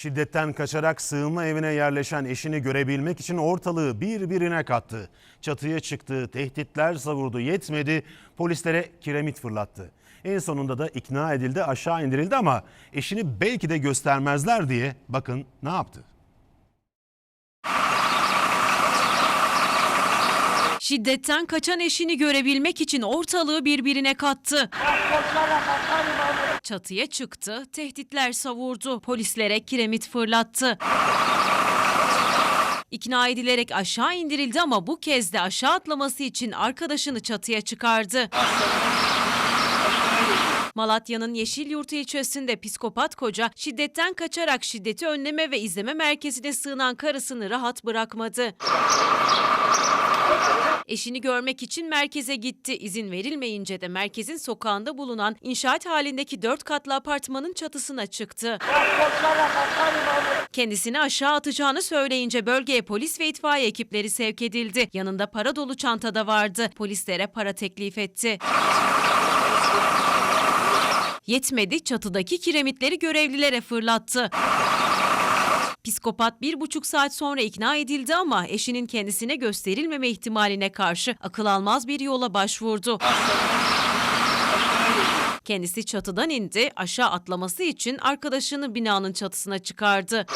Şiddetten kaçarak sığınma evine yerleşen eşini görebilmek için ortalığı birbirine kattı. Çatıya çıktı, tehditler savurdu yetmedi, polislere kiremit fırlattı. En sonunda da ikna edildi, aşağı indirildi ama eşini belki de göstermezler diye bakın ne yaptı. Şiddetten kaçan eşini görebilmek için ortalığı birbirine kattı. Çatıya çıktı, tehditler savurdu, polislere kiremit fırlattı. İkna edilerek aşağı indirildi ama bu kez de aşağı atlaması için arkadaşını çatıya çıkardı. Malatya'nın Yeşilyurt ilçesinde psikopat koca şiddetten kaçarak şiddeti önleme ve izleme merkezine sığınan karısını rahat bırakmadı. Eşini görmek için merkeze gitti. İzin verilmeyince de merkezin sokağında bulunan inşaat halindeki dört katlı apartmanın çatısına çıktı. Kendisini aşağı atacağını söyleyince bölgeye polis ve itfaiye ekipleri sevk edildi. Yanında para dolu çantada vardı. Polislere para teklif etti. Yetmedi çatıdaki kiremitleri görevlilere fırlattı. Psikopat bir buçuk saat sonra ikna edildi ama eşinin kendisine gösterilmeme ihtimaline karşı akıl almaz bir yola başvurdu. Kendisi çatıdan indi, aşağı atlaması için arkadaşını binanın çatısına çıkardı.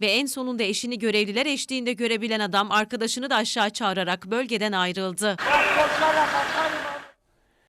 Ve en sonunda eşini görevliler eşliğinde görebilen adam arkadaşını da aşağı çağırarak bölgeden ayrıldı.